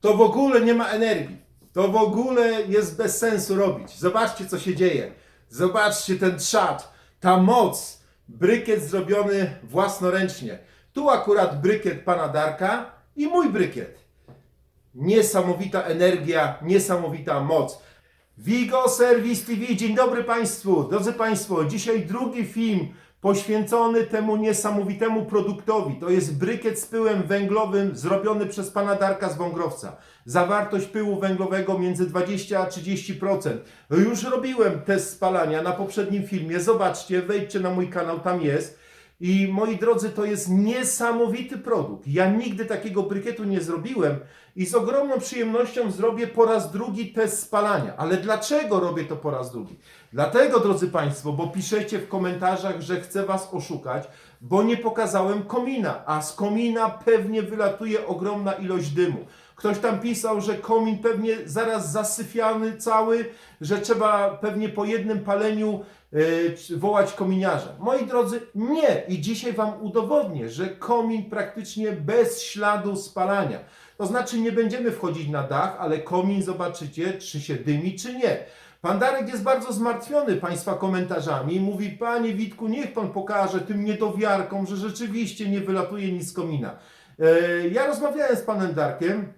to w ogóle nie ma energii. To w ogóle jest bez sensu robić. Zobaczcie, co się dzieje. Zobaczcie ten trzat, ta moc. Brykiet zrobiony własnoręcznie. Tu akurat brykiet pana Darka i mój brykiet. Niesamowita energia, niesamowita moc. Vigo Service TV, dzień dobry Państwu. Drodzy Państwo, dzisiaj drugi film poświęcony temu niesamowitemu produktowi. To jest brykiet z pyłem węglowym zrobiony przez pana Darka z Wągrowca. Zawartość pyłu węglowego między 20 a 30%. No już robiłem test spalania na poprzednim filmie. Zobaczcie, wejdźcie na mój kanał, tam jest. I moi drodzy, to jest niesamowity produkt. Ja nigdy takiego brykietu nie zrobiłem i z ogromną przyjemnością zrobię po raz drugi test spalania. Ale dlaczego robię to po raz drugi? Dlatego, drodzy Państwo, bo piszecie w komentarzach, że chcę Was oszukać, bo nie pokazałem komina, a z komina pewnie wylatuje ogromna ilość dymu. Ktoś tam pisał, że komin pewnie zaraz zasyfiany cały, że trzeba pewnie po jednym paleniu e, wołać kominiarza. Moi drodzy, nie. I dzisiaj Wam udowodnię, że komin praktycznie bez śladu spalania. To znaczy nie będziemy wchodzić na dach, ale komin zobaczycie, czy się dymi, czy nie. Pan Darek jest bardzo zmartwiony Państwa komentarzami i mówi, Panie Witku, niech Pan pokaże tym niedowiarkom, że rzeczywiście nie wylatuje nic z komina. E, Ja rozmawiałem z Panem Darkiem,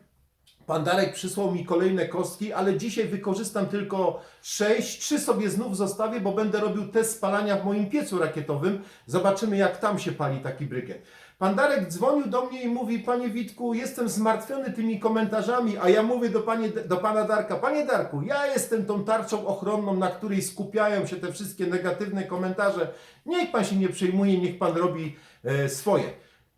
Pan Darek przysłał mi kolejne kostki, ale dzisiaj wykorzystam tylko 6. Trzy sobie znów zostawię, bo będę robił test spalania w moim piecu rakietowym. Zobaczymy, jak tam się pali taki brykiet. Pan Darek dzwonił do mnie i mówi: Panie Witku, jestem zmartwiony tymi komentarzami, a ja mówię do, panie, do pana Darka: Panie Darku, ja jestem tą tarczą ochronną, na której skupiają się te wszystkie negatywne komentarze. Niech pan się nie przejmuje, niech pan robi e, swoje.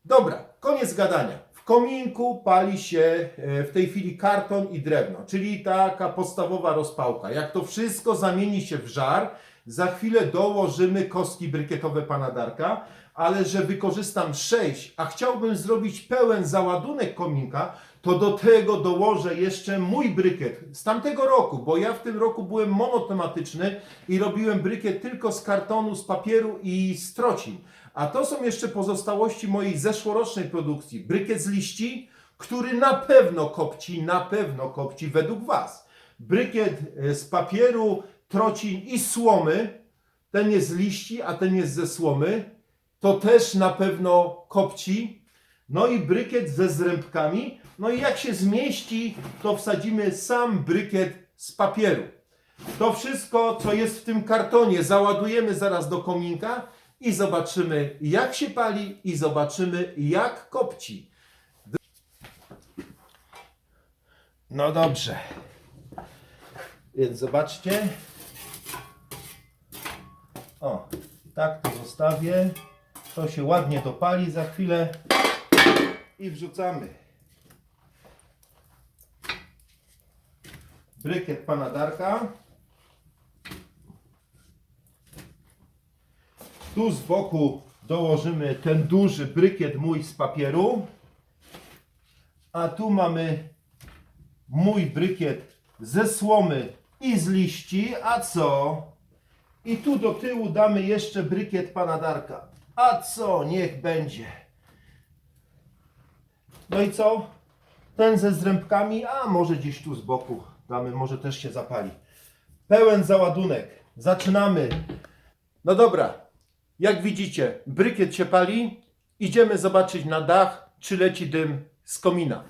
Dobra, koniec gadania. W kominku pali się e, w tej chwili karton i drewno, czyli taka podstawowa rozpałka. Jak to wszystko zamieni się w żar, za chwilę dołożymy kostki brykietowe pana Darka, ale że wykorzystam 6, a chciałbym zrobić pełen załadunek kominka, to do tego dołożę jeszcze mój brykiet z tamtego roku, bo ja w tym roku byłem monotematyczny i robiłem brykiet tylko z kartonu, z papieru i z trocin. A to są jeszcze pozostałości mojej zeszłorocznej produkcji. Brykiet z liści, który na pewno kopci, na pewno kopci według Was. Brykiet e, z papieru, trocin i słomy, ten jest z liści, a ten jest ze słomy, to też na pewno kopci. No i brykiet ze zrębkami. No i jak się zmieści, to wsadzimy sam brykiet z papieru. To wszystko, co jest w tym kartonie, załadujemy zaraz do kominka i zobaczymy, jak się pali, i zobaczymy, jak kopci. No dobrze. Więc zobaczcie. O, tak to zostawię. To się ładnie dopali za chwilę i wrzucamy. Brykiet pana Darka. Tu z boku dołożymy ten duży brykiet mój z papieru. A tu mamy mój brykiet ze słomy i z liści. A co? I tu do tyłu damy jeszcze brykiet pana Darka. A co? Niech będzie. No i co? Ten ze zrębkami, a może gdzieś tu z boku damy, może też się zapali. Pełen załadunek. Zaczynamy. No dobra, jak widzicie, brykiet się pali. Idziemy zobaczyć na dach, czy leci dym z komina.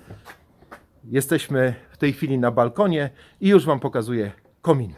Jesteśmy w tej chwili na balkonie i już Wam pokazuję komin.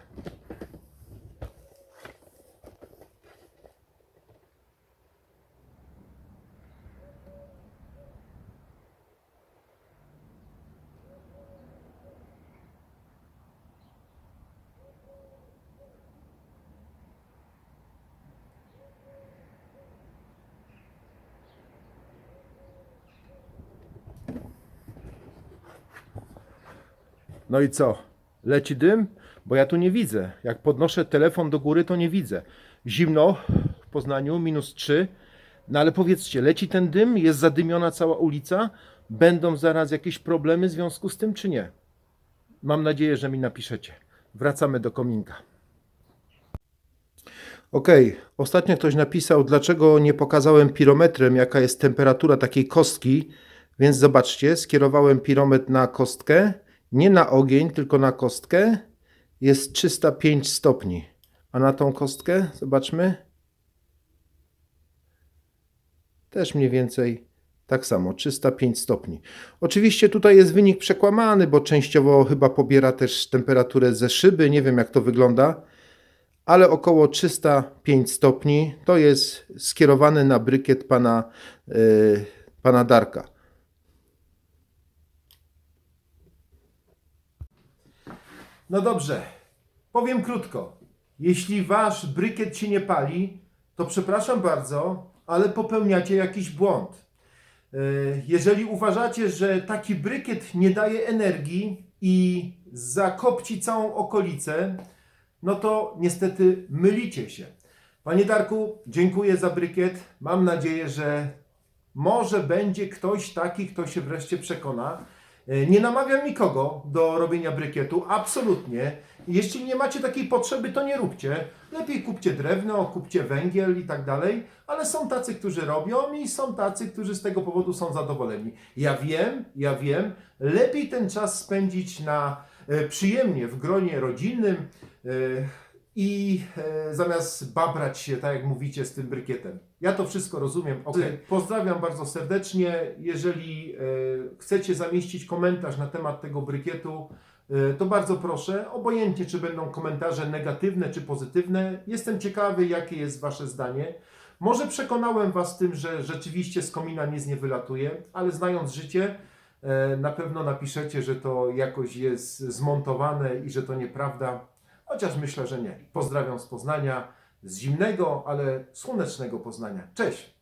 No i co? Leci dym? Bo ja tu nie widzę. Jak podnoszę telefon do góry, to nie widzę. Zimno w Poznaniu, minus 3. No ale powiedzcie, leci ten dym? Jest zadymiona cała ulica? Będą zaraz jakieś problemy w związku z tym, czy nie? Mam nadzieję, że mi napiszecie. Wracamy do kominka. Okej, ostatnio ktoś napisał, dlaczego nie pokazałem pirometrem, jaka jest temperatura takiej kostki Więc zobaczcie, skierowałem pirometr na kostkę, nie na ogień, tylko na kostkę. Jest 305 stopni. A na tą kostkę, zobaczmy, też mniej więcej tak samo, 305 stopni. Oczywiście tutaj jest wynik przekłamany, bo częściowo chyba pobiera też temperaturę ze szyby, nie wiem jak to wygląda, ale około 305 stopni to jest skierowane na brykiet pana, yy, pana Darka. No dobrze, powiem krótko. Jeśli wasz brykiet się nie pali, to przepraszam bardzo, ale popełniacie jakiś błąd. Yy, Jeżeli uważacie, że taki brykiet nie daje energii i zakopci całą okolicę, no to niestety mylicie się. Panie Darku, dziękuję za brykiet. Mam nadzieję, że może będzie ktoś taki, kto się wreszcie przekona. E, Nie namawiam nikogo do robienia brykietu, absolutnie. Jeśli nie macie takiej potrzeby, to nie róbcie. Lepiej kupcie drewno, kupcie węgiel i tak dalej, ale są tacy, którzy robią i są tacy, którzy z tego powodu są zadowoleni. Ja wiem, ja wiem, lepiej ten czas spędzić na e, przyjemnie w gronie rodzinnym e, i e, zamiast babrać się, tak jak mówicie, z tym brykietem. Ja to wszystko rozumiem. Okay. Pozdrawiam bardzo serdecznie. Jeżeli e, chcecie zamieścić komentarz na temat tego brykietu, e, to bardzo proszę. Obojętnie, czy będą komentarze negatywne, czy pozytywne. Jestem ciekawy, jakie jest Wasze zdanie. Może przekonałem Was tym, że rzeczywiście z komina nic nie wylatuje, ale znając życie, e, na pewno napiszecie, że to jakoś jest zmontowane i że to nieprawda. Chociaż myślę, że nie. Pozdrawiam z Poznania, z zimnego, ale słonecznego Poznania. Cześć!